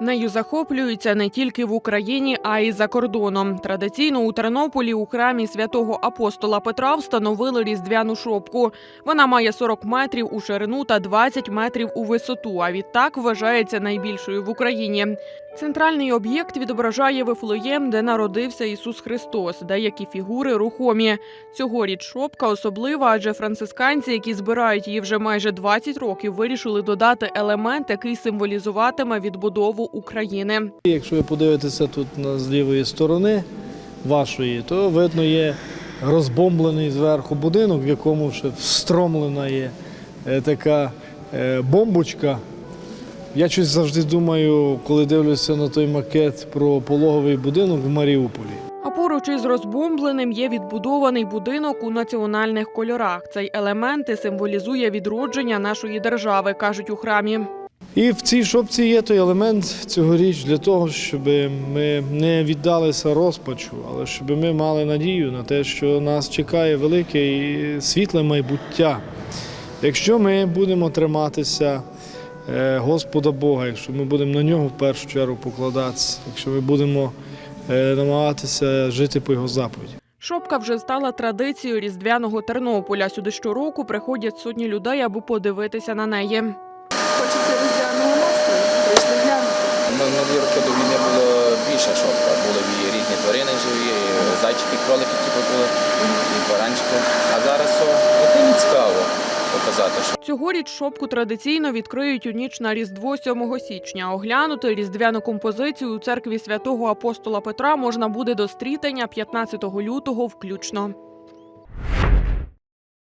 Нею захоплюються не тільки в Україні, а й за кордоном. Традиційно у Тернополі у храмі святого апостола Петра встановили різдвяну шопку. Вона має 40 метрів у ширину та 20 метрів у висоту. А відтак вважається найбільшою в Україні. Центральний об'єкт відображає Вифлеєм, де народився Ісус Христос. Деякі фігури рухомі. Цьогоріч шопка особлива, адже францисканці, які збирають її вже майже 20 років, вирішили додати елемент, який символізуватиме відбудову України. Якщо ви подивитеся тут з лівої сторони вашої, то видно є розбомблений зверху будинок, в якому ще встромлена є е, така е, бомбочка. Я щось завжди думаю, коли дивлюся на той макет про пологовий будинок в Маріуполі. А поруч із розбомбленим є відбудований будинок у національних кольорах. Цей елемент і символізує відродження нашої держави, кажуть у храмі. І в цій шопці є той елемент цьогоріч для того, щоб ми не віддалися розпачу, але щоб ми мали надію на те, що нас чекає велике і світле майбуття. Якщо ми будемо триматися Господа Бога, якщо ми будемо на нього в першу чергу покладатися, якщо ми будемо е, намагатися жити по його заповіді. Шопка вже стала традицією різдвяного Тернополя. Сюди щороку приходять сотні людей, аби подивитися на неї. Хочеться різдвяного настрою, прийшли глянути. Роки до війни було більше шопка. Були і різні тварини живі, і зайчики, кролики типу були, і баранчики. А зараз Цьогоріч шопку традиційно відкриють у ніч на Різдво 7 січня. Оглянути різдвяну композицію у церкві святого апостола Петра можна буде до стрітення 15 лютого включно.